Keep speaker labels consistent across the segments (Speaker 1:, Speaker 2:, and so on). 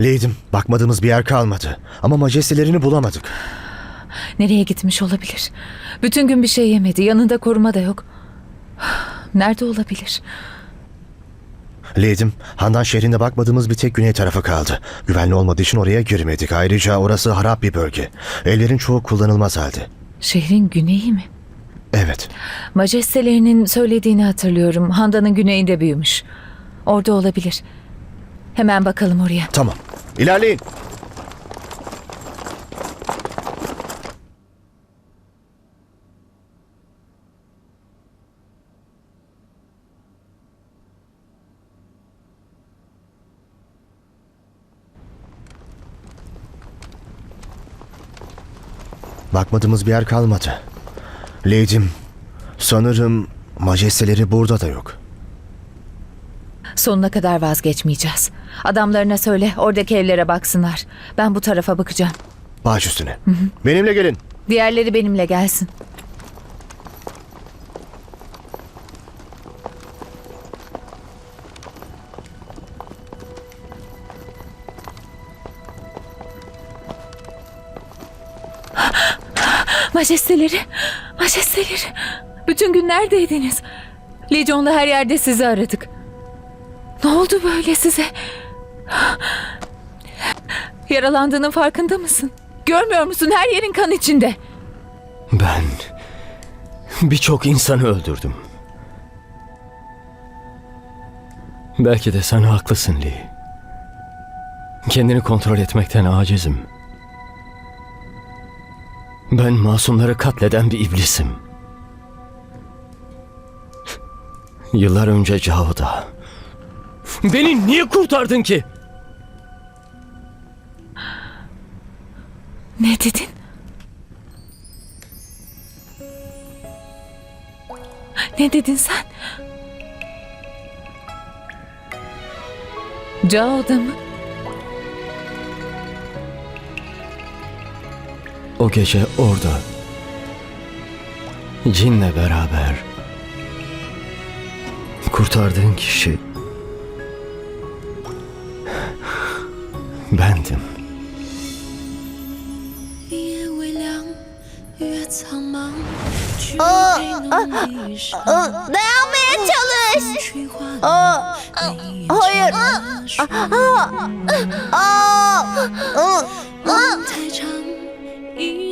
Speaker 1: Leydim, bakmadığımız bir yer kalmadı. Ama majestelerini bulamadık.
Speaker 2: Nereye gitmiş olabilir? Bütün gün bir şey yemedi. Yanında koruma da yok. Nerede olabilir?
Speaker 1: Leydim, Handan şehrinde bakmadığımız bir tek güney tarafı kaldı. Güvenli olmadığı için oraya girmedik. Ayrıca orası harap bir bölge. Evlerin çoğu kullanılmaz halde.
Speaker 2: Şehrin güneyi mi?
Speaker 1: Evet.
Speaker 2: Majestelerinin söylediğini hatırlıyorum. Handan'ın güneyinde büyümüş. Orada olabilir. Hemen bakalım oraya.
Speaker 1: Tamam. İlerleyin. Bakmadığımız bir yer kalmadı. Leydim, sanırım majesteleri burada da yok.
Speaker 2: Sonuna kadar vazgeçmeyeceğiz. Adamlarına söyle oradaki evlere baksınlar. Ben bu tarafa bakacağım.
Speaker 1: Baş üstüne. Benimle gelin.
Speaker 2: Diğerleri benimle gelsin. Majesteleri, majesteleri. Bütün gün neredeydiniz? Legion'la her yerde sizi aradık. Ne oldu böyle size? Yaralandığının farkında mısın? Görmüyor musun? Her yerin kan içinde.
Speaker 3: Ben birçok insanı öldürdüm. Belki de sen haklısın Lee. Kendini kontrol etmekten acizim. Ben masumları katleden bir iblisim. Yıllar önce Cavda. Beni niye kurtardın ki?
Speaker 2: Ne dedin? Ne dedin sen? Cao'da mı?
Speaker 3: O gece orada. Cinle beraber. Kurtardığın kişi bendim.
Speaker 4: ne
Speaker 5: Dayanmaya çalış. Aa, hayır.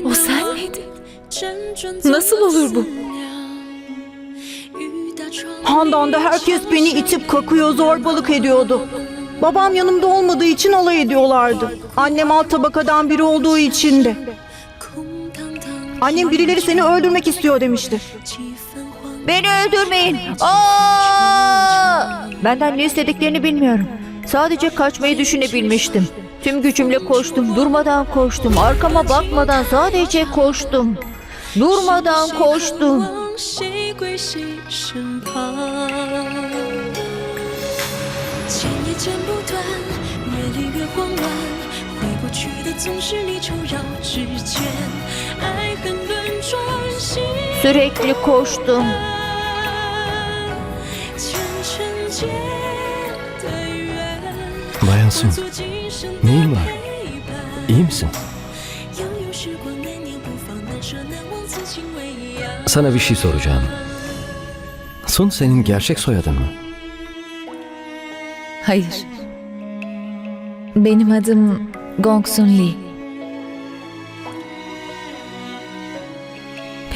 Speaker 2: O sen miydin? Nasıl olur bu?
Speaker 6: Handan'da herkes beni itip kakıyor, zorbalık ediyordu. Babam yanımda olmadığı için alay ediyorlardı. Annem alt tabakadan biri olduğu için de.
Speaker 4: 空荡荡，
Speaker 6: Annem birileri seni öldürmek istiyor demişti.
Speaker 4: 几分黄
Speaker 5: beni öldürmeyin. Aa! Benden ne istediklerini bilmiyorum. Sadece kaçmayı düşünebilmiştim. Tüm gücümle koştum, durmadan koştum. Arkama bakmadan sadece koştum. Durmadan koştum.
Speaker 4: 望谁归谁身旁？牵也牵不断，越离越慌乱，回不去的总是离愁绕指尖，爱恨轮转，心
Speaker 5: Sürekli koştum.
Speaker 3: Bayan Sun, neyin var? İyi misin? Sana bir şey soracağım. Sun senin gerçek soyadın mı?
Speaker 2: Hayır. Benim adım Gongsun Lee.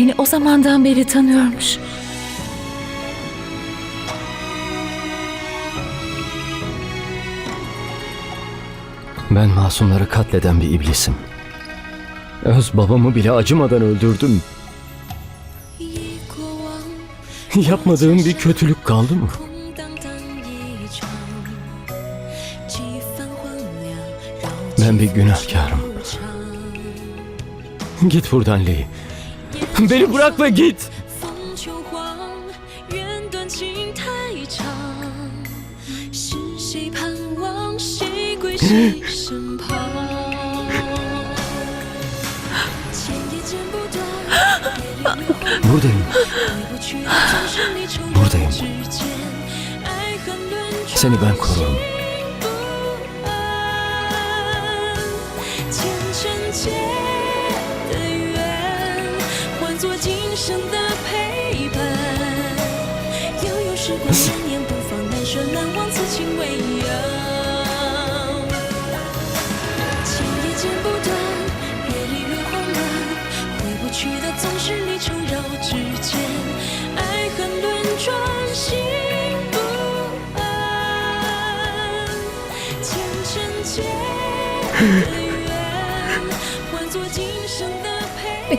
Speaker 2: Beni o zamandan beri tanıyormuş.
Speaker 3: Ben masumları katleden bir iblisim. Öz babamı bile acımadan öldürdüm. Yapmadığım bir kötülük kaldı mı? Ben bir günahkarım. Git buradan Lee. Beni bırakma git. Buradayım. Buradayım. Seni ben korurum.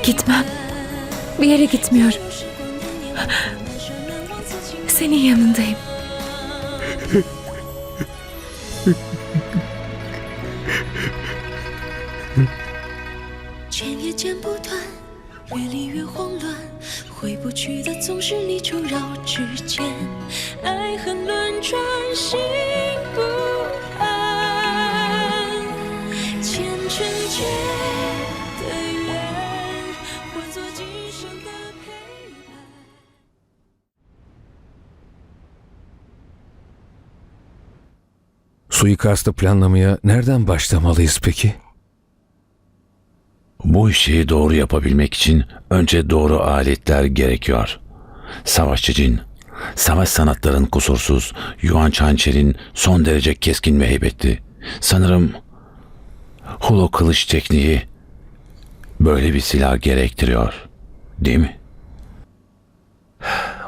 Speaker 4: Gitmem. Bir yere gitmiyorum. Senin yanındayım.
Speaker 7: Suikastı planlamaya nereden başlamalıyız peki?
Speaker 8: Bu işi doğru yapabilmek için önce doğru aletler gerekiyor. Savaşçı cin, savaş sanatların kusursuz, Yuan Çançer'in son derece keskin ve heybetli. Sanırım hulo kılıç tekniği böyle bir silah gerektiriyor. Değil mi?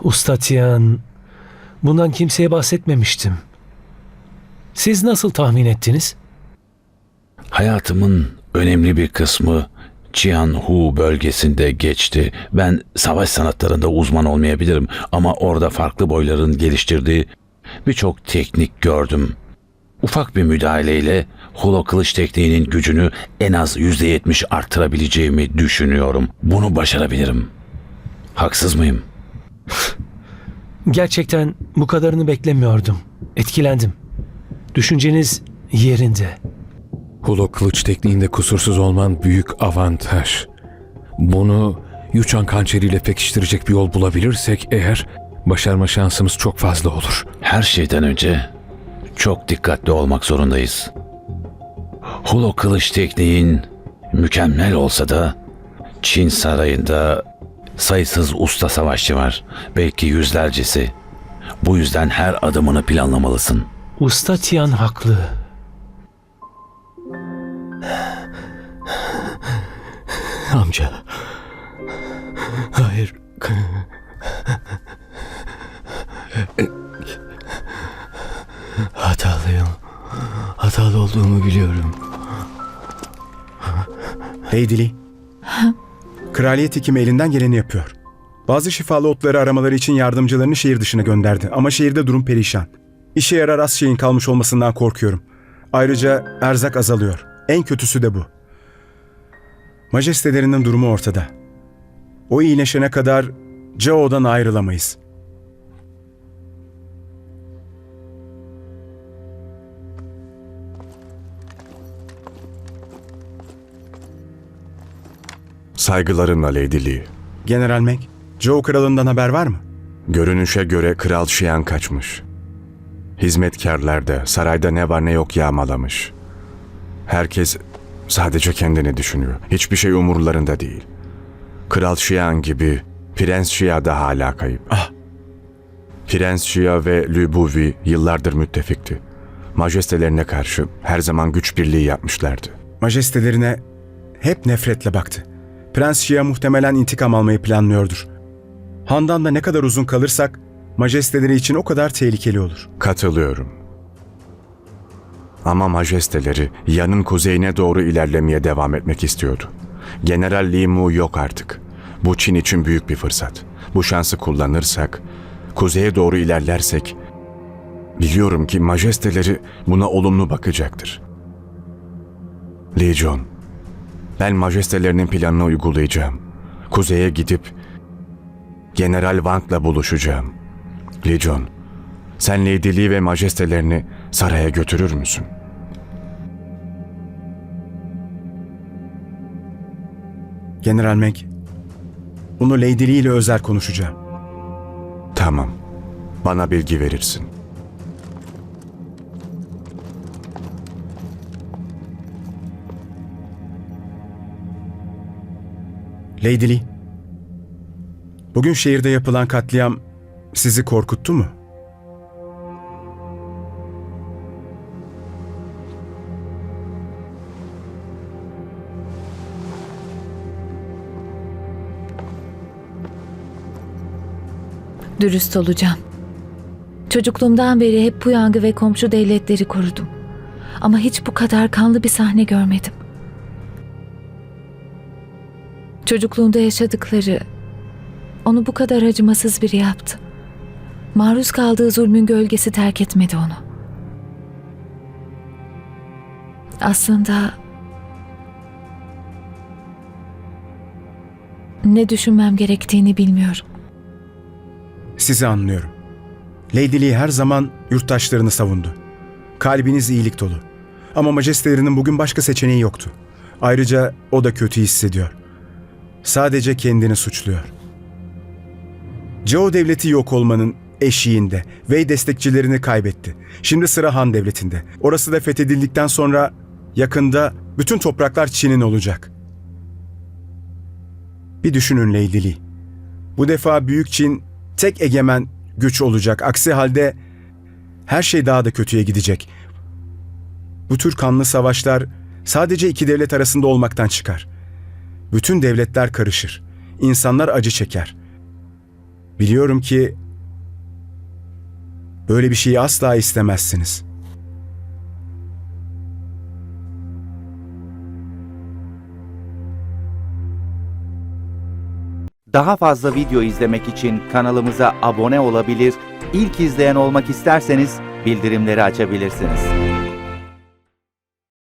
Speaker 9: Usta Tian, bundan kimseye bahsetmemiştim. Siz nasıl tahmin ettiniz?
Speaker 8: Hayatımın önemli bir kısmı Jianhu bölgesinde geçti. Ben savaş sanatlarında uzman olmayabilirim ama orada farklı boyların geliştirdiği birçok teknik gördüm. Ufak bir müdahaleyle holo kılıç tekniğinin gücünü en az %70 arttırabileceğimi düşünüyorum. Bunu başarabilirim. Haksız mıyım?
Speaker 9: Gerçekten bu kadarını beklemiyordum. Etkilendim. Düşünceniz yerinde.
Speaker 7: Hulo kılıç tekniğinde kusursuz olman büyük avantaj. Bunu Yuçan kançeriyle pekiştirecek bir yol bulabilirsek eğer başarma şansımız çok fazla olur.
Speaker 8: Her şeyden önce çok dikkatli olmak zorundayız. Hulo kılıç tekniğin mükemmel olsa da Çin sarayında sayısız usta savaşçı var. Belki yüzlercesi. Bu yüzden her adımını planlamalısın.
Speaker 9: Usta Tian haklı.
Speaker 3: Amca. Hayır. Hatalıyım. Hatalı olduğumu biliyorum.
Speaker 10: Lady Lee. Kraliyet hekimi elinden geleni yapıyor. Bazı şifalı otları aramaları için yardımcılarını şehir dışına gönderdi ama şehirde durum perişan. İşe yarar az şeyin kalmış olmasından korkuyorum. Ayrıca erzak azalıyor. En kötüsü de bu. Majestelerinin durumu ortada. O iyileşene kadar Cao'dan ayrılamayız.
Speaker 11: Saygılarımla Lady Lee.
Speaker 10: General Meg, Cao kralından haber var mı?
Speaker 11: Görünüşe göre Kral Şiyan kaçmış. Hizmetkarlar da sarayda ne var ne yok yağmalamış. Herkes sadece kendini düşünüyor. Hiçbir şey umurlarında değil. Kral Şiyan gibi Prens Şia da hala kayıp.
Speaker 10: Ah.
Speaker 11: Prens Şia ve Lü Buvi yıllardır müttefikti. Majestelerine karşı her zaman güç birliği yapmışlardı.
Speaker 10: Majestelerine hep nefretle baktı. Prens Şia muhtemelen intikam almayı planlıyordur. Handan da ne kadar uzun kalırsak majesteleri için o kadar tehlikeli olur.
Speaker 11: Katılıyorum. Ama majesteleri yanın kuzeyine doğru ilerlemeye devam etmek istiyordu. General Li Mu yok artık. Bu Çin için büyük bir fırsat. Bu şansı kullanırsak, kuzeye doğru ilerlersek, biliyorum ki majesteleri buna olumlu bakacaktır. Li Jun, ben majestelerinin planını uygulayacağım. Kuzeye gidip General Wang'la buluşacağım. Jun, sen Lady Lee ve majestelerini saraya götürür müsün?
Speaker 10: General Meg, bunu Lady Lee ile özel konuşacağım.
Speaker 11: Tamam. Bana bilgi verirsin.
Speaker 10: Lady Lee. Bugün şehirde yapılan katliam sizi korkuttu mu?
Speaker 2: Dürüst olacağım. Çocukluğumdan beri hep Puyang'ı ve komşu devletleri korudum. Ama hiç bu kadar kanlı bir sahne görmedim. Çocukluğunda yaşadıkları onu bu kadar acımasız biri yaptı. Maruz kaldığı zulmün gölgesi terk etmedi onu. Aslında ne düşünmem gerektiğini bilmiyorum.
Speaker 10: Sizi anlıyorum. Lady Lee her zaman yurttaşlarını savundu. Kalbiniz iyilik dolu. Ama majestelerinin bugün başka seçeneği yoktu. Ayrıca o da kötü hissediyor. Sadece kendini suçluyor. Zhou devleti yok olmanın eşiğinde. Wei destekçilerini kaybetti. Şimdi sıra Han devletinde. Orası da fethedildikten sonra yakında bütün topraklar Çin'in olacak. Bir düşünün Lee. Bu defa Büyük Çin tek egemen güç olacak. Aksi halde her şey daha da kötüye gidecek. Bu tür kanlı savaşlar sadece iki devlet arasında olmaktan çıkar. Bütün devletler karışır. İnsanlar acı çeker. Biliyorum ki böyle bir şeyi asla istemezsiniz.
Speaker 12: Daha fazla video izlemek için kanalımıza abone olabilir, ilk izleyen olmak isterseniz bildirimleri açabilirsiniz.